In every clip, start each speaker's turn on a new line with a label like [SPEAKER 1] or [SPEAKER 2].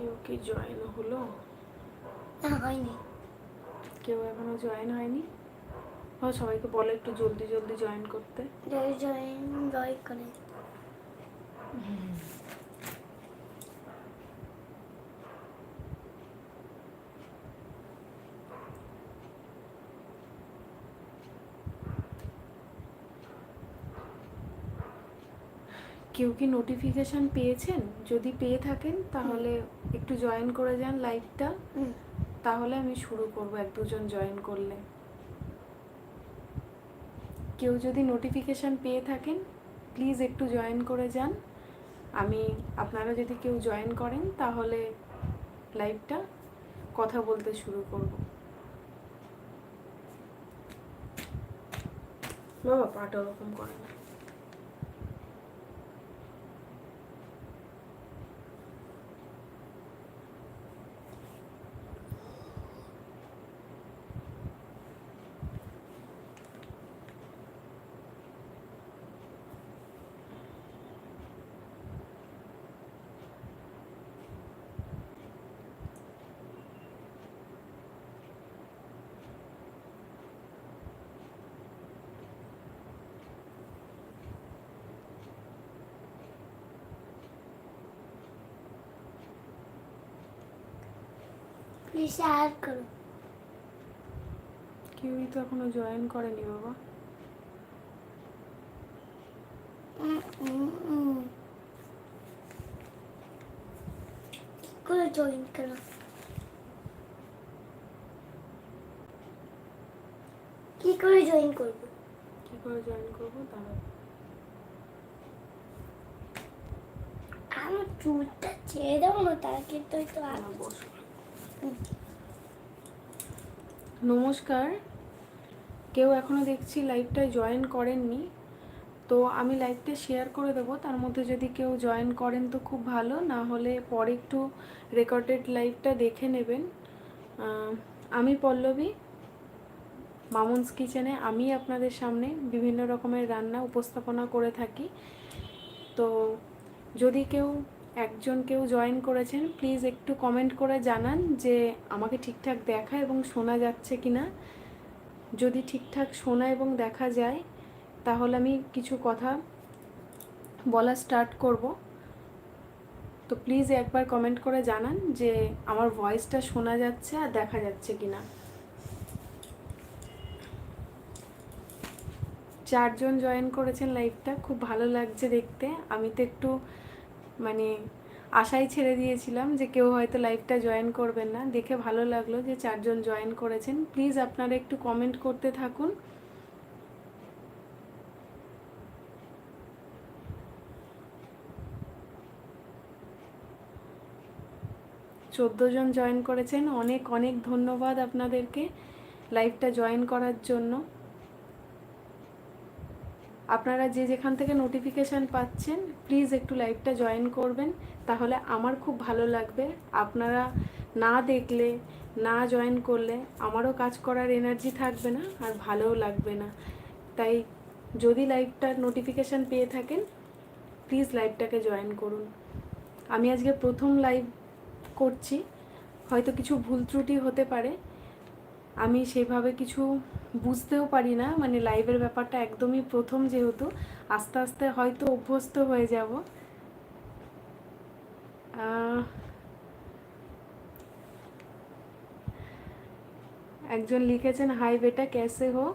[SPEAKER 1] কেউ কি জয়েন হলো?
[SPEAKER 2] না হয়নি।
[SPEAKER 1] কেউ এখনও জয়েন হয়নি? ও সবাইকে বলো একটু জলদি জলদি জয়েন করতে।
[SPEAKER 2] জয় জয় জয় করে।
[SPEAKER 1] কেউ কি নোটিফিকেশন পেয়েছেন? যদি পেয়ে থাকেন তাহলে একটু জয়েন করে যান লাইভটা তাহলে আমি শুরু করব এক দুজন জয়েন করলে। কেউ যদি নোটিফিকেশান পেয়ে থাকেন প্লিজ একটু জয়েন করে যান। আমি আপনারা যদি কেউ জয়েন করেন তাহলে লাইভটা কথা বলতে শুরু করব। বাবা পাটা ওরকম করে না।
[SPEAKER 2] প্লিজ করো
[SPEAKER 1] কেউই তো এখনও জয়েন করেনি বাবা।
[SPEAKER 2] করে জয়েন করো কি করে জয়েন করব?
[SPEAKER 1] কি করে জয়েন করব দাঁড়াও
[SPEAKER 2] আমার চুলটা ছেড়ে দেবো না তার কিন্তু তো আর।
[SPEAKER 1] নমস্কার। কেউ এখনও দেখছি লাইভটায় জয়েন করেননি। তো আমি লাইভটা শেয়ার করে দেবো। তার মধ্যে যদি কেউ জয়েন করেন তো খুব ভালো। না হলে পরে একটু রেকর্ডেড লাইভটা দেখে নেবেন। আমি পল্লবী, মামুন্স কিচেনে। আমি আপনাদের সামনে বিভিন্ন রকমের রান্না উপস্থাপনা করে থাকি। তো যদি কেউ একজন কেউ জয়েন করেছেন প্লিজ একটু কমেন্ট করে জানান যে আমাকে ঠিকঠাক দেখা এবং শোনা যাচ্ছে কি না যদি ঠিকঠাক শোনা এবং দেখা যায়, তাহলে আমি কিছু কথা বলা স্টার্ট করব। তো প্লিজ একবার কমেন্ট করে জানান যে আমার ভয়েসটা শোনা যাচ্ছে আর দেখা যাচ্ছে কি না চারজন জয়েন করেছেন লাইভটা খুব ভালো লাগছে দেখতে। আমি তো একটু মানে আশাই ছেড়ে দিয়েছিলাম যে কেউ হয়তো লাইভটা জয়েন করবেন না। দেখে ভালো লাগল যে চারজন জয়েন করেছেন। প্লিজ আপনারা একটু কমেন্ট করতে থাকুন। চোদ্দ জন জয়েন করেছেন। অনেক অনেক ধন্যবাদ আপনাদেরকে লাইভটা জয়েন করার জন্য। আপনারা যে যেখান থেকে নোটিফিকেশান পাচ্ছেন প্লিজ একটু লাইভটা জয়েন করবেন, তাহলে আমার খুব ভালো লাগবে। আপনারা না দেখলে, না জয়েন করলে, আমারও কাজ করার এনার্জি থাকবে না, আর ভালোও লাগবে না। তাই যদি লাইভটার নোটিফিকেশান পেয়ে থাকেন প্লিজ লাইভটাকে জয়েন করুন। আমি আজকে প্রথম লাইভ করছি, হয়তো কিছু ভুল ত্রুটি হতে পারে আমি সেভাবে কিছু বুঝতেও পারি না। মানে লাইভের ব্যাপারটা একদমই প্রথম যেহেতু, আস্তে আস্তে হয়তো অভ্যস্ত হয়ে যাব। একজন লিখেছেন, হাই বেটা ক্যাসে হো?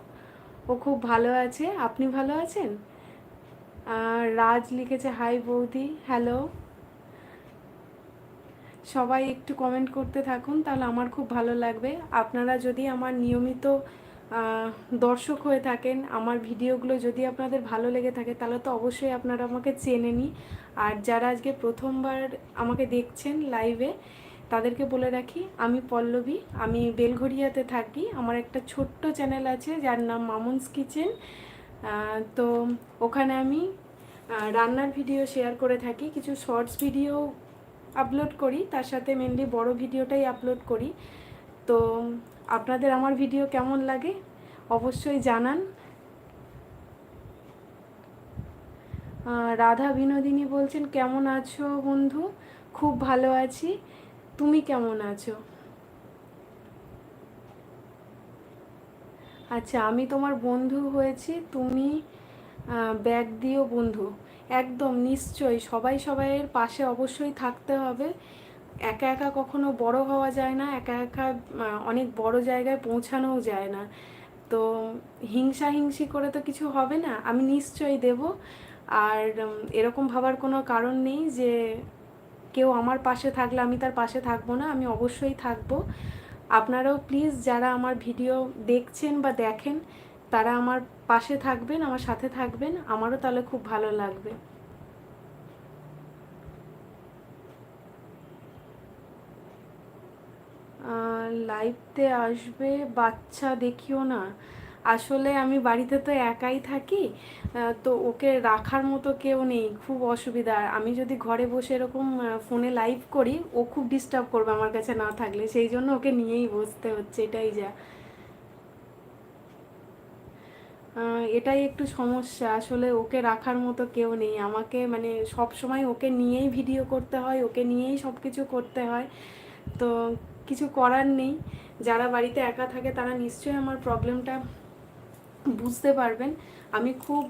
[SPEAKER 1] ও খুব ভালো আছে। আপনি ভালো আছেন? রাজ লিখেছে, হাই বৌদি, হ্যালো। সবাই একটু কমেন্ট করতে থাকুন, তাহলে আমার খুব ভালো লাগবে। আপনারা যদি আমার নিয়মিত দর্শক হয়ে থাকেন, আমার ভিডিওগুলো যদি আপনাদের ভালো লেগে থাকে, তাহলে তো অবশ্যই আপনারা আমাকে চেনেনি আর যারা আজকে প্রথমবার আমাকে দেখছেন লাইভে তাদেরকে বলে রাখি, আমি পল্লবী, আমি বেলঘরিয়াতে থাকি, আমার একটা ছোট্ট চ্যানেল আছে, যার নাম মামুনস কিচেন। তো ওখানে আমি রান্নার ভিডিও শেয়ার করে থাকি, কিছু শর্টস ভিডিও আপলোড করি, তার সাথে মেনলি বড় ভিডিওটাই আপলোড করি। তো আপনাদের আমার ভিডিও কেমন লাগে অবশ্যই জানান। রাধা বিনোদিনী বলছেন, কেমন আছো বন্ধু? খুব ভালো আছি। তুমি কেমন আছো? আচ্ছা আমি তোমার বন্ধু হয়েছি, তুমি ব্যাগ দিও বন্ধু। একদম, নিশ্চয়ই। সবাই সবাইয়ের পাশে অবশ্যই থাকতে হবে। একা একা কখনো বড় হওয়া যায় না, একা একা অনেক বড় জায়গায় পৌঁছানোও যায় না। তো হিংসা হিংসি করে তো কিছু হবে না, আমি নিশ্চয়ই দেব। আর এরকম ভাবার কোনো কারণ নেই যে কেউ আমার পাশে থাকলে আমি তার পাশে থাকব না, আমি অবশ্যই থাকব। আপনারাও প্লিজ যারা আমার ভিডিও দেখছেন বা দেখেন, তারা আমার পাশে থাকবেন, আমার সাথে থাকবেন, আমারও তাহলে খুব ভালো লাগবে। লাইভতে আসবে, বাচ্চা দেখিও না। আসলে আমি বাড়িতে তো একাই থাকি তো ওকে রাখার মতো কেউ নেই, খুব অসুবিধা। আর আমি যদি ঘরে বসে এরকম ফোনে লাইভ করি, ও খুব ডিস্টার্ব করবে আমার কাছে না থাকলে। সেই জন্য ওকে নিয়েই বসতে হচ্ছে, এটাই যা। এটাই একটু সমস্যা। আসলে ওকে রাখার মতো কেউ নেই। আমাকে মানে সব সময় ওকে নিয়েই ভিডিও করতে হয়, ওকে নিয়েই সব কিছু করতে হয়। তো কিছু করার নেই। যারা বাড়িতে একা থাকে তারা নিশ্চয়ই আমার প্রবলেমটা বুঝতে পারবেন। আমি খুব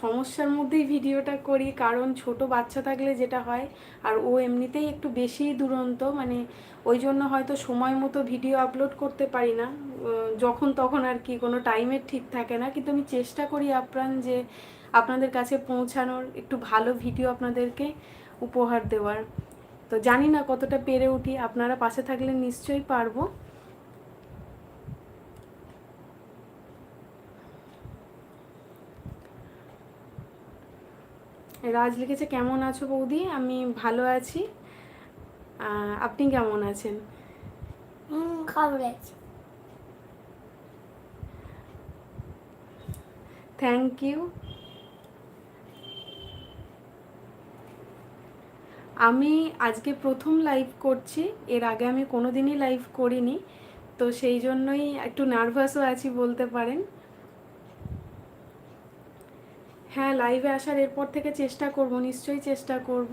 [SPEAKER 1] সমস্যার মধ্যেই ভিডিওটা করি, কারণ ছোট বাচ্চা থাকলে যেটা হয়, আর ও এমনিতেই একটু বেশি দুরন্ত মানে ওই জন্য হয়তো সময় মতো ভিডিও আপলোড করতে পারি না যখন তখন আর কি, কোনো টাইমের ঠিক থাকে না, কিন্তু আমি চেষ্টা করি আপ্রাণ যে আপনাদের কাছে পৌঁছানোর, একটু ভালো ভিডিও আপনাদেরকে উপহার দেওয়ার। তো জানি না কতটা পেরে উঠি, আপনারা পাশে থাকলে নিশ্চয়ই পারব। রাজ লিখেছে কেমন আছো বৌদি? আমি ভালো আছি। আপনি কেমন আছেন?
[SPEAKER 2] খবর
[SPEAKER 1] থ্যাংক ইউ আমি আজকে প্রথম লাইভ করছি। এর আগে আমি কোনোদিনই লাইভ করিনি। তো সেই জন্যই একটু নার্ভাসও আছি বলতে পারেন। হ্যাঁ লাইভে আসার এরপর থেকে চেষ্টা করব, নিশ্চয়ই চেষ্টা করব।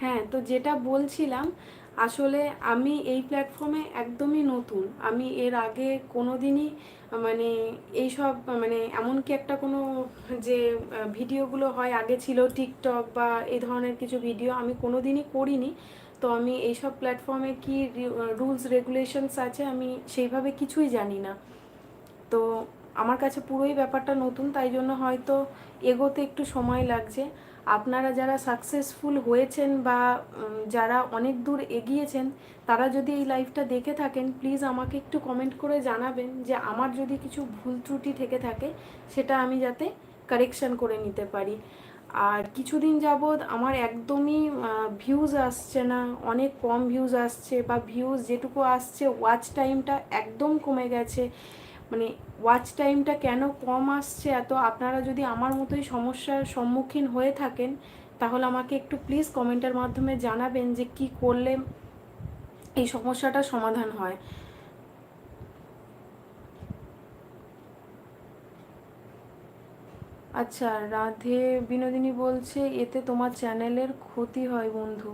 [SPEAKER 1] হ্যাঁ তো যেটা বলছিলাম, আসলে আমি এই প্ল্যাটফর্মে একদমই নতুন। আমি এর আগে কোনো দিনই মানে এইসব মানে এমনকি একটা কোনো যে ভিডিওগুলো হয়, আগে ছিল টিকটক বা এই ধরনের কিছু ভিডিও আমি কোনো দিনই করিনি। তো আমি এইসব প্ল্যাটফর্মে কি রুলস রেগুলেশনস আছে আমি সেইভাবে কিছুই জানি না। তো আমার কাছে পুরোই ব্যাপারটা নতুন, তাই জন্য হয়তো এগোতে একটু সময় লাগছে। আপনারা যারা সাকসেসফুল হয়েছেন বা যারা অনেক দূর এগিয়েছেন, তারা যদি এই লাইভটা দেখে থাকেন প্লিজ আমাকে একটু কমেন্ট করে জানাবেন যে আমার যদি কিছু ভুল ত্রুটি থেকে থাকে, সেটা আমি যাতে কারেকশন করে নিতে পারি। আর কিছুদিন যাবৎ আমার একদমই ভিউজ আসছে না, অনেক কম ভিউজ আসছে বা ভিউজ যেটুকু আসছে ওয়াচ টাইমটা একদম কমে গেছে। মানে ওয়াচ টাইমটা কেন কম আসছে? এত আপনারা যদি আমার মতোই সমস্যার সম্মুখীন হয়ে থাকেন, তাহলে আমাকে একটু প্লিজ কমেন্টের মাধ্যমে জানাবেন যে কি করলে এই সমস্যাটা সমাধান হয়। আচ্ছা রাধে বিনোদিনী বলছে, এতে তোমার চ্যানেলের ক্ষতি হয় বন্ধু।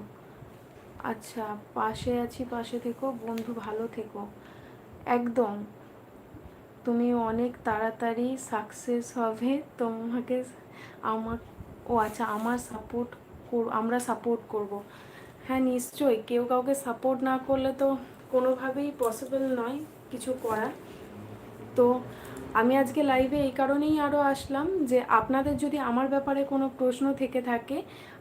[SPEAKER 1] আচ্ছা পাশে আছি, পাশে থেকো, বন্ধু ভালো থেকো। একদম। তুমি অনেক তাড়াতাড়ি সাকসেস হবে, তোমাকে আমার, ও আচ্ছা আমার সাপোর্ট আমরা সাপোর্ট করব। হ্যাঁ নিশ্চয়ই, কেউ কাউকে সাপোর্ট না করলে তো কোনোভাবেই পসিবল নয় কিছু করার। তো আমি আজকে লাইভে এই কারণেই আরও আসলাম যে আপনাদের যদি আমার ব্যাপারে কোনো প্রশ্ন থেকে থাকে,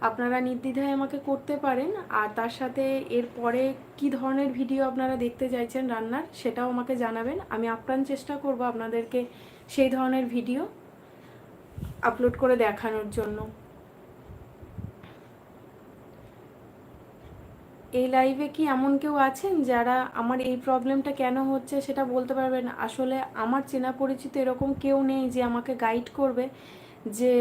[SPEAKER 1] আপনারা নির্দ্বিধায় আমাকে করতে পারেন। আর তার সাথে এরপরে কি ধরনের ভিডিও আপনারা দেখতে চাইছেন রান্নার, সেটাও আমাকে জানাবেন। আমি আপ্রাণ চেষ্টা করব আপনাদেরকে সেই ধরনের ভিডিও আপলোড করে দেখানোর জন্য। এই লাইভে কি এমন কেউ আছেন যারা আমার এই প্রবলেমটা কেন হচ্ছে সেটা বলতে পারবেন আসলে আমার চেনা পরিচিত এরকম কেউ নেই যে আমাকে গাইড করবে যে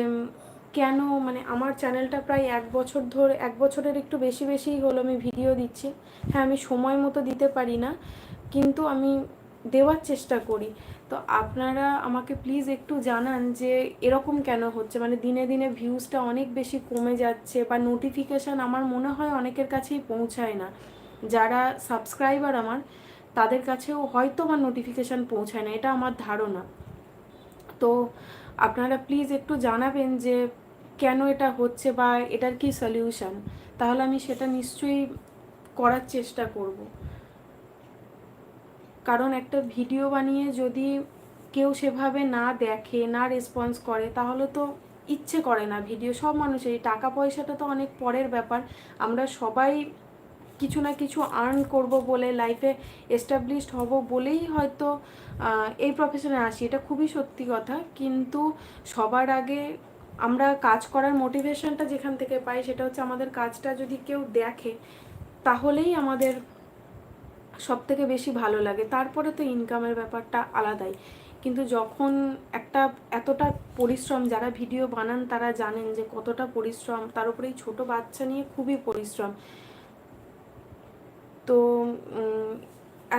[SPEAKER 1] কেন মানে আমার চ্যানেলটা প্রায় এক বছর ধরে, এক বছরের একটু বেশি বেশিই হলো আমি ভিডিও দিচ্ছি। হ্যাঁ আমি সময় মতো দিতে পারি না, কিন্তু আমি দেওয়ার চেষ্টা করি। তো আপনারা আমাকে প্লিজ একটু জানান যে এরকম কেন হচ্ছে? মানে দিনে দিনে ভিউজটা অনেক বেশি কমে যাচ্ছে বা নোটিফিকেশান আমার মনে হয় অনেকের কাছেই পৌঁছায় না। যারা সাবস্ক্রাইবার আমার, তাদের কাছেও হয়তো বা নোটিফিকেশান পৌঁছায় না, এটা আমার ধারণা। তো আপনারা প্লিজ একটু জানাবেন যে কেন এটা হচ্ছে বা এটার কি সলিউশন তাহলে আমি সেটা নিশ্চয়ই করার চেষ্টা করব। কারণ একটা ভিডিও বানিয়ে যদি কেউ সেভাবে না দেখে, না রেসপন্স করে, তাহলে তো ইচ্ছে করে না ভিডিও। সব মানুষেরই টাকা পয়সাটা তো অনেক পরের ব্যাপার। আমরা সবাই কিছু না কিছু আর্ন করব বলে লাইফে এস্টাবলিশড হব বলেই হয়তো এই প্রফেশনে আসি। এটা খুবই সত্যি কথা। কিন্তু সবার আগে আমরা কাজ করার মোটিভেশনটা যেখান থেকে পাই, সেটা হচ্ছে আমাদের কাজটা যদি কেউ দেখে, তাহলেই আমাদের সব থেকে বেশি ভালো লাগে। তারপরে তো ইনকামের ব্যাপারটা আলাদাই। কিন্তু যখন একটা এতটা পরিশ্রম যারা ভিডিও বানান তারা জানেন যে কতটা পরিশ্রম, তার উপরে এই ছোটো বাচ্চা নিয়ে খুবই পরিশ্রম। তো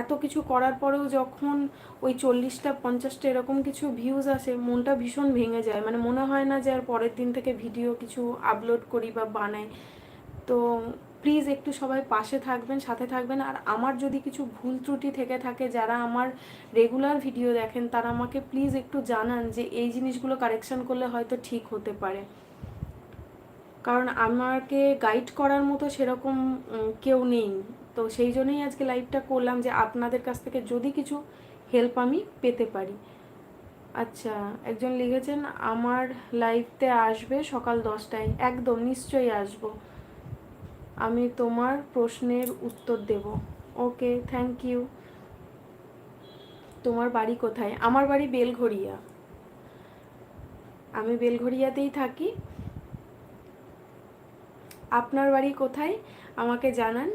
[SPEAKER 1] এত কিছু করার পরেও যখন ওই চল্লিশটা, পঞ্চাশটা এরকম কিছু ভিউজ আসে, মনটা ভীষণ ভেঙে যায়। মানে মনে হয় না যে আর পরের দিন থেকে ভিডিও কিছু আপলোড করি বা বানাই। তো প্লিজ একটু সবাই পাশে থাকবেন, সাথে থাকবেন। আর আমার যদি কিছু ভুল ত্রুটি থেকে থাকে, যারা আমার রেগুলার ভিডিও দেখেন, তারা আমাকে প্লিজ একটু জানান যে এই জিনিসগুলো কারেকশন করলে হয়তো ঠিক হতে পারে। কারণ আমাকে গাইড করার মতো সেরকম কেউ নেই। তো সেই জন্যই আজকে লাইভটা করলাম যে আপনাদের কাছ থেকে যদি কিছু হেল্প আমি পেতে পারি। আচ্ছা একজন লিখেছেন, আমার লাইভতে আসবে সকাল দশটায়। একদম, নিশ্চয়ই আসব। আমি তোমার প্রশ্নের উত্তর দেব। ওকে থ্যাংক ইউ তোমার বাড়ি কোথায়? আমার বাড়ি বেলঘড়িয়া। আমি বেলঘড়িয়াতেই থাকি। আপনার বাড়ি কোথায়? আমাকে জানান।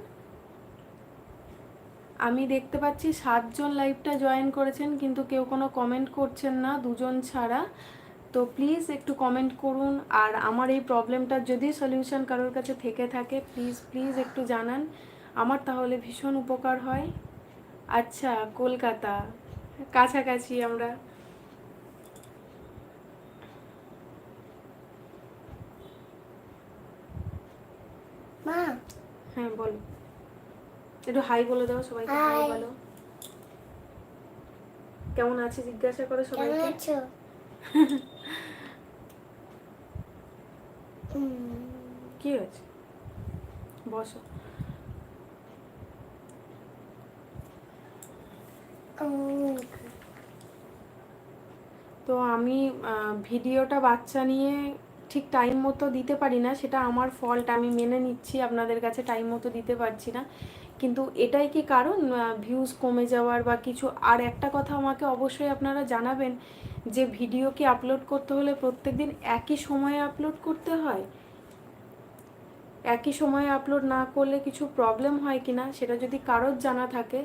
[SPEAKER 1] আমি দেখতে পাচ্ছি সাতজন লাইভটা জয়েন করেছেন, কিন্তু কেউ কোনো কমেন্ট করছেন না, দুজন ছাড়া। তো প্লিজ একটু কমেন্ট করুন। আর আমার এই প্রবলেমটার যদি সলিউশন কারোর কাছে থেকে থাকে প্লিজ প্লিজ একটু জানান। আমার তাহলে ভীষণ উপকার হয়। আচ্ছা কলকাতা। কাছাকাছি আমরা।
[SPEAKER 2] মা।
[SPEAKER 1] হ্যাঁ বলো। একটু হাই বলে দাও সবাইকে হাই বলো। কেমন আছে জিজ্ঞাসা করো সবাইকে
[SPEAKER 2] আছো উম,
[SPEAKER 1] কি হয়েছে? বসো। তো আমি আহ, ভিডিওটা বাচ্চা নিয়ে ঠিক টাইম মতো দিতে পারি না, সেটা আমার ফল্ট আমি মেনে নিচ্ছি, আপনাদের কাছে টাইম মতো দিতে পারছি না। কিন্তু এটাই কি কারণ? ভিউজ কমে যাওয়ার বা কিছু, আর একটা কথা আমাকে অবশ্যই আপনারা জানাবেন, যে ভিডিও কি আপলোড করতে হলে প্রত্যেক দিন একই সময়ে আপলোড করতে হয়? একই সময়ে আপলোড না করলে কিছু প্রবলেম হয় কি না সেটা যদি কারোর জানা থাকে,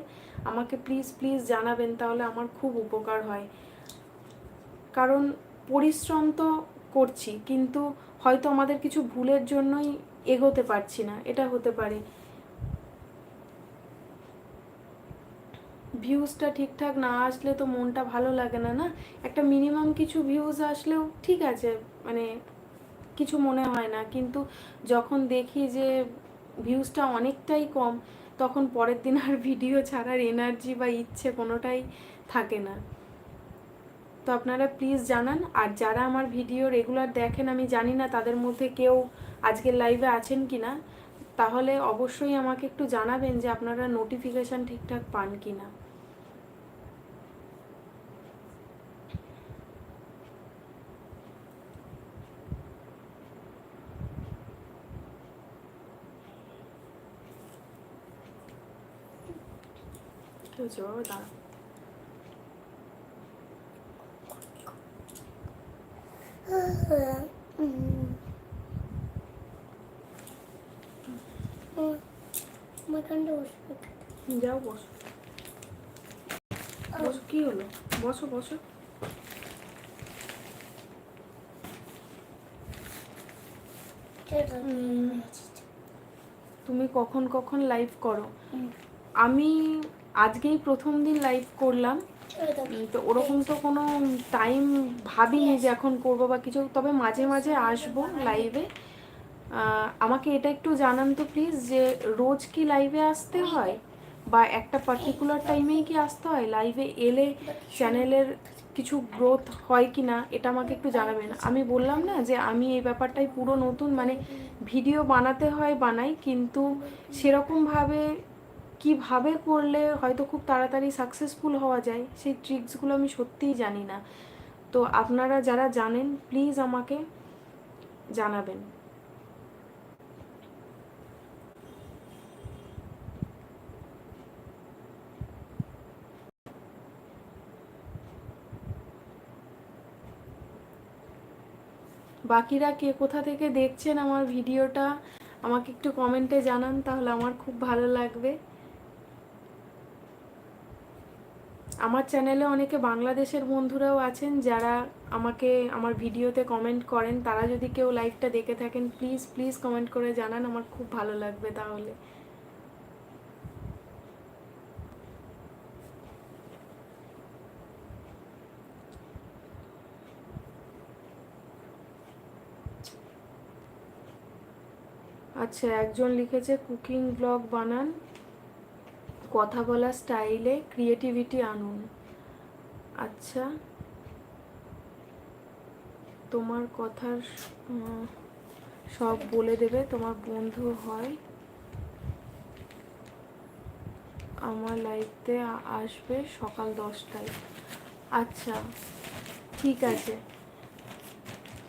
[SPEAKER 1] আমাকে প্লিজ প্লিজ জানাবেন, তাহলে আমার খুব উপকার হয়। কারণ পরিশ্রম তো করছি, কিন্তু হয়তো আমাদের কিছু ভুলের জন্যই এগোতে পারছি না, এটা হতে পারে। ভিউজটা ঠিকঠাক না আসলে তো মনটা ভালো লাগে না না? একটা মিনিমাম কিছু ভিউজ আসলেও ঠিক আছে মানে কিছু মনে হয় না, কিন্তু যখন দেখি যে ভিউজটা অনেকটাই কম, তখন পরের দিন আর ভিডিও ছাড়ার এনার্জি বা ইচ্ছে কোনোটাই থাকে না। তো আপনারা প্লিজ জানান। আর যারা আমার ভিডিও রেগুলার দেখেন, আমি জানি না তাদের মধ্যে কেউ আজকের লাইভে আছেন কি না তাহলে অবশ্যই আমাকে একটু জানাবেন যে আপনারা নোটিফিকেশান ঠিকঠাক পান কি না কি হয়েছে বাবা দাঁড়া যাও বসো বসো কি হলো বসো বসো তুমি কখন কখন লাইভ করো? আমি আজকেই প্রথম দিন লাইভ করলাম।
[SPEAKER 2] তো
[SPEAKER 1] ওরকম তো কোনো টাইম ভাবিনি যে এখন করব বা কিছু, তবে মাঝে মাঝে আসব লাইভে আমাকে এটা একটু জানান তো প্লিজ যে রোজ কি লাইভে আসতে হয়? বা একটা পার্টিকুলার টাইমেই কি আসতে হয়? লাইভে এলে চ্যানেলের কিছু গ্রোথ হয় কি না এটা আমাকে একটু জানাবেন। আমি বললাম না যে আমি এই ব্যাপারটাই পুরো নতুন মানে ভিডিও বানাতে হয়, বানাই, কিন্তু সেরকমভাবে কীভাবে করলে হয়তো খুব তাড়াতাড়ি সাকসেসফুল হওয়া যায়? সেই ট্রিক্সগুলো আমি সত্যিই জানি না। তো আপনারা যারা জানেন প্লিজ আমাকে জানাবেন। বাকিরা কে কোথা থেকে দেখছেন আমার ভিডিওটা, আমাকে একটু কমেন্টে জানান, তাহলে আমার খুব ভালো লাগবে। আমার চ্যানেলে অনেকে বাংলাদেশের বন্ধুরাও আছেন যারা আমাকে, আমার ভিডিওতে কমেন্ট করেন। তারা যদি কেউ লাইভটা দেখে থাকেন প্লিজ প্লিজ কমেন্ট করে জানান। আমার খুব ভালো লাগবে তাহলে। আচ্ছা একজন লিখেছে কুকিং ব্লগ বানান। কথা বলা স্টাইলে ক্রিয়েটিভিটি আনুন। আচ্ছা। তোমার কথার সব বলে দেবে, তোমার বন্ধু হয়। আমার লাইফতে আসবে সকাল দশটায়। আচ্ছা ঠিক আছে।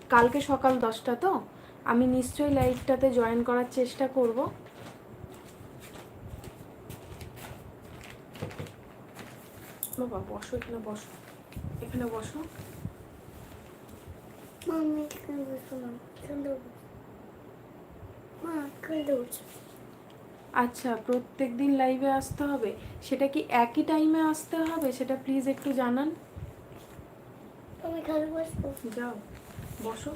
[SPEAKER 1] কালকে সকাল দশটা তো? আমি নিশ্চয়ই লাইভটাতে জয়েন করার চেষ্টা করব। বাবা বসো এখানে বসো। এখানে বসো।
[SPEAKER 2] মা আমি এখানে বসবো না সুন্দর মা এখানে বসবো
[SPEAKER 1] আচ্ছা প্রত্যেক দিন লাইভে আসতে হবে? সেটা কি একই টাইমে আসতে হবে? সেটা প্লিজ একটু জানান।
[SPEAKER 2] আমি এখানে বসবো।
[SPEAKER 1] যাও বসো।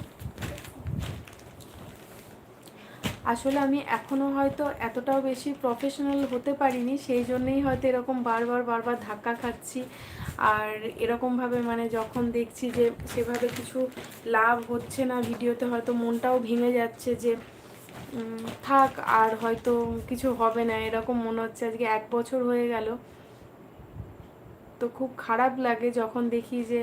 [SPEAKER 1] আসলে আমি এখনও হয়তো এতটাও বেশি প্রফেশনাল হতে পারিনি, সেই জন্যেই হয়তো এরকম বারবার বারবার ধাক্কা খাচ্ছি। আর এরকমভাবে মানে যখন দেখছি যে সেভাবে কিছু লাভ হচ্ছে না ভিডিওতে, হয়তো মনটাও ভেঙে যাচ্ছে যে থাক আর হয়তো কিছু হবে না, এরকম মনে হচ্ছে আজকে এক বছর হয়ে গেল। তো খুব খারাপ লাগে যখন দেখি যে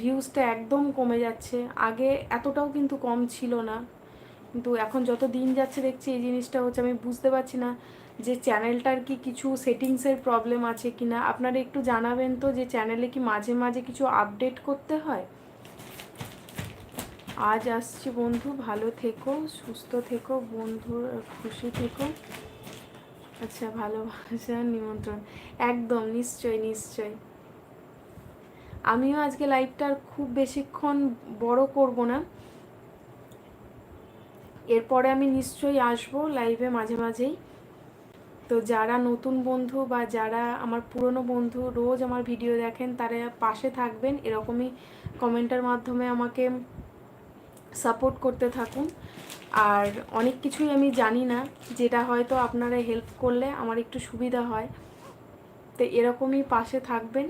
[SPEAKER 1] ভিউজটা একদম কমে যাচ্ছে। আগে এতটাও কিন্তু কম ছিল না। কিন্তু এখন যত দিন যাচ্ছে দেখছি এই জিনিসটা হচ্ছে আমি বুঝতে পারছি না যে চ্যানেলটার কি কিছু সেটিংসের প্রবলেম আছে কি না আপনারা একটু জানাবেন তো যে চ্যানেলে কি মাঝে মাঝে কিছু আপডেট করতে হয়? আজ আসছি বন্ধু, ভালো থেকো, সুস্থ থেকো বন্ধুর খুশি থেকো। আচ্ছা ভালোবাসা নিমন্ত্রণ। একদম নিশ্চয় নিশ্চয় আমিও আজকে লাইভটার খুব বেশিক্ষণ বড় করব না। এরপরে আমি নিশ্চয়ই আসব লাইভে মাঝে মাঝেই। তো যারা নতুন বন্ধু বা যারা আমার পুরনো বন্ধু রোজ আমার ভিডিও দেখেন, তারা পাশে থাকবেন। এরকমই কমেন্টের মাধ্যমে আমাকে সাপোর্ট করতে থাকুন। আর অনেক কিছুই আমি জানি না, যেটা হয়তো আপনারা হেল্প করলে আমার একটু সুবিধা হয়। তো এরকমই পাশে থাকবেন।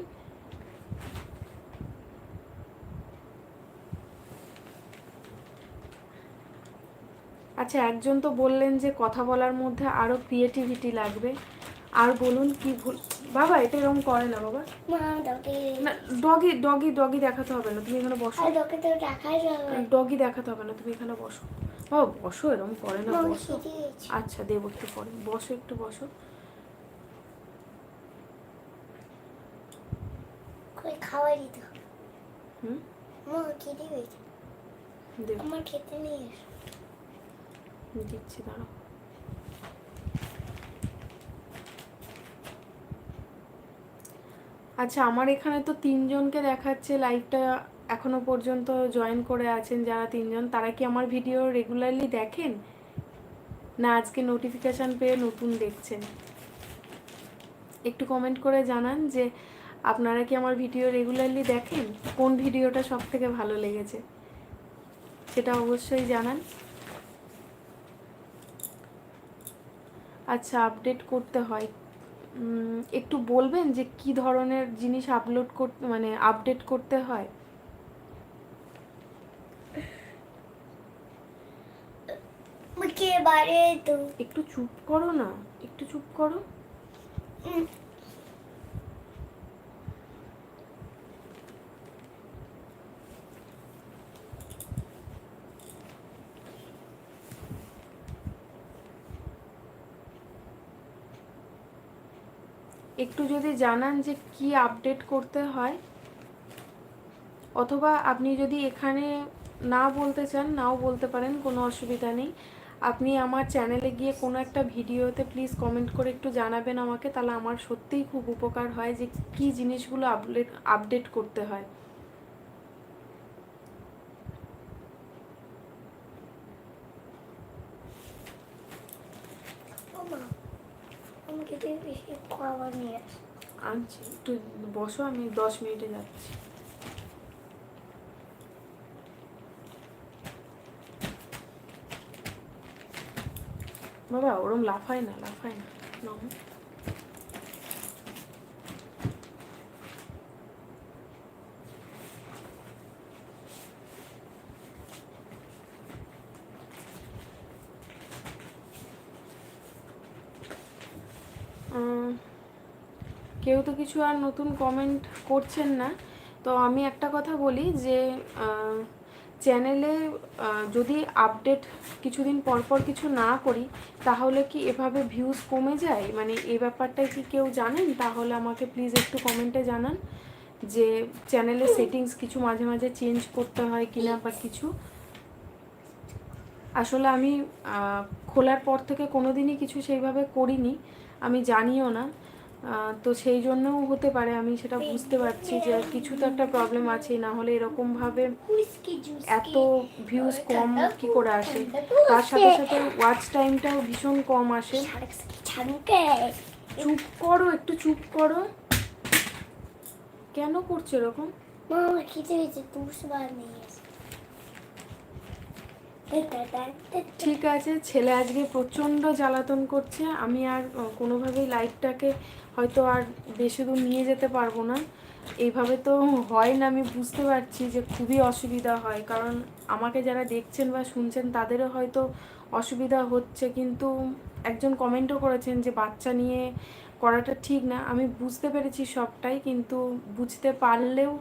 [SPEAKER 1] আচ্ছা একজন তো বললেন যে কথা বলার মধ্যে আরও ক্রিয়েটিভিটি লাগবে। আর বলুন কি ভুল বাবা এটা এরকম করে না বাবা। না ডগি ডগি ডগি দেখাতে হবে না তুমি এখানে বসো।
[SPEAKER 2] আর
[SPEAKER 1] ডগি দেখাতে হবে না তুমি এখানে বসো। বাবা বসো এরকম করে না বসো। আচ্ছা দেবো একটু পরে। বসো একটু বসো।
[SPEAKER 2] খাওয়াই দিতে হবে।
[SPEAKER 1] হুম?
[SPEAKER 2] মা খেতে আমার খেতে নিয়ে এসো।
[SPEAKER 1] দিচ্ছি, দাঁড়াও। আচ্ছা আমার এখানে তো তিনজনকে দেখাচ্ছে, লাইভটা এখনও পর্যন্ত জয়েন করে আছেন যারা তিনজন, তারা কি আমার ভিডিও রেগুলারলি দেখেন? না, আজকে নোটিফিকেশান পেয়ে নতুন দেখছেন? একটু কমেন্ট করে জানান যে, আপনারা কি আমার ভিডিও রেগুলারলি দেখেন? কোন ভিডিওটা সব থেকে ভালো লেগেছে? সেটা অবশ্যই জানান। আচ্ছা আপডেট করতে হয়। একটু বলবেন যে কি ধরনের জিনিস আপলোড করতে মানে আপডেট করতে হয়? একটু চুপ করো না একটু চুপ করো। একটু যদি জানান যে কি আপডেট করতে হয়, অথবা আপনি যদি এখানে না বলতে চান, নাও বলতে পারেন, কোনো অসুবিধা নেই। আপনি আমার চ্যানেলে গিয়ে কোনো একটা ভিডিওতে প্লিজ কমেন্ট করে একটু জানাবেন আমাকে, তাহলে আমার সত্যিই খুব উপকার হয় যে কি জিনিসগুলো আপডেট আপডেট করতে হয়
[SPEAKER 2] ও মা আমাকে তুই বেশি খাবার নিয়ে আস।
[SPEAKER 1] আনছি। একটু বসো, আমি দশ মিনিটে যাচ্ছি। বাবা, ওরম লাফায় না লাফায় না। নাও। কিছু আর নতুন কমেন্ট করছেন না। তো আমি একটা কথা বলি যে চ্যানেলে যদি আপডেট কিছুদিন পর পর কিছু না করি, তাহলে কি এভাবে ভিউজ কমে যায়? মানে এই ব্যাপারটা কি কেউ জানেন? তাহলে আমাকে প্লিজ একটু কমেন্টে জানান যে চ্যানেলের সেটিংস কিছু মাঝে মাঝে চেঞ্জ করতে হয় কিনা বা কিছু। আসলে আমি খোলার পর থেকে কোনোদিনই কিছু সেইভাবে করিনি। আমি জানিও না। তো সেই জন্যও হতে পারে আমি সেটা বুঝতে পারছি যে কিছু তো একটা প্রবলেম আছে না হলে এরকমভাবে এত ভিউজ কম কি করে আসে? তার সাথে সাথে ওয়াচ টাইমটাও ভীষণ কম আসে। চুপ করো একটু চুপ করো। কেন করছ এরকম? ঠিক আছে ছেলে আজকে প্রচণ্ড জ্বালাতন করছে আমি আর কোনোভাবেই লাইটটাকে হয়তো আর বেশি দূর নিয়ে যেতে পারব না। এইভাবে তো হয় না, আমি বুঝতে পারছি যে খুবই অসুবিধা হয়। কারণ আমাকে যারা দেখছেন বা শুনছেন, তাদেরও হয়তো অসুবিধা হচ্ছে। কিন্তু একজন কমেন্টও করেছেন যে বাচ্চা নিয়ে করাটা ঠিক না। আমি বুঝতে পেরেছি সবটাই, কিন্তু বুঝতে পারলেও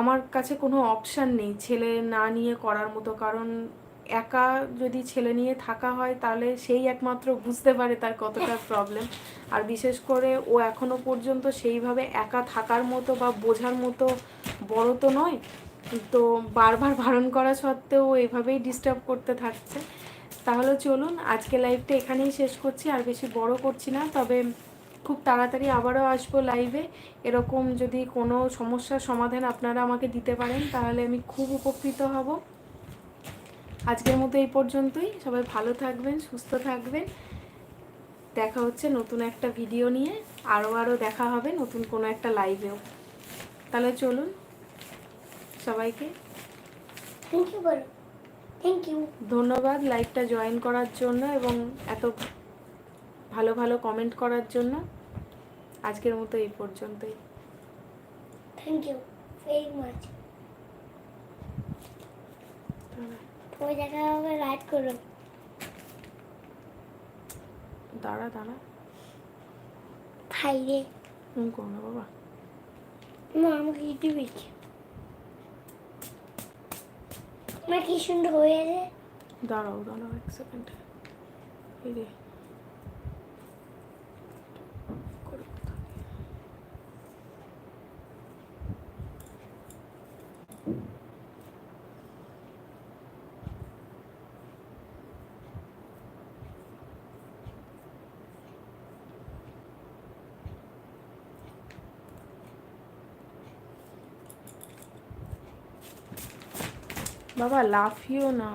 [SPEAKER 1] আমার কাছে কোনো অপশান নেই ছেলে না নিয়ে করার মতো। কারণ একা যদি ছেলে নিয়ে থাকা হয়, তাহলে সেই একমাত্র বুঝতে পারে তার কতটা প্রবলেম আর বিশেষ করে ও এখনও পর্যন্ত সেইভাবে একা থাকার মতো বা বোঝার মতো বড় তো নয়। তো বারবার বারণ করা সত্ত্বেও ও এভাবেই ডিস্টার্ব করতে থাকছে। তাহলে চলুন আজকে লাইভটা এখানেই শেষ করছি। আর বেশি বড় করছি না, তবে খুব তাড়াতাড়ি আবারও আসব লাইভে এরকম যদি কোনো সমস্যার সমাধান আপনারা আমাকে দিতে পারেন, তাহলে আমি খুব উপকৃত হব। আজকের মতো এই পর্যন্তই। সবাই ভালো থাকবেন সুস্থ থাকবেন। দেখা হচ্ছে নতুন একটা ভিডিও নিয়ে। আরও আরও দেখা হবে নতুন কোনো একটা লাইভেও তাহলে চলুন সবাইকে।
[SPEAKER 2] থ্যাংক ইউ বলো থ্যাংক ইউ
[SPEAKER 1] ধন্যবাদ লাইভটা জয়েন করার জন্য এবং এত ভালো ভালো কমেন্ট করার জন্য। আজকের মতো এই পর্যন্তই।
[SPEAKER 2] থ্যাংক ইউ ভেরি মাচ ওই জায়গায় আমাকে রাইড করো
[SPEAKER 1] দাঁড়া দাঁড়া।
[SPEAKER 2] ভাই রে
[SPEAKER 1] হুম করো না বাবা।
[SPEAKER 2] মা আমাকে ইটি দিচ্ছে মা কি সুন্দর হয়েছে।
[SPEAKER 1] দাঁড়াও দাঁড়াও এক সেকেন্ড এই রে বাবা লাফিও না।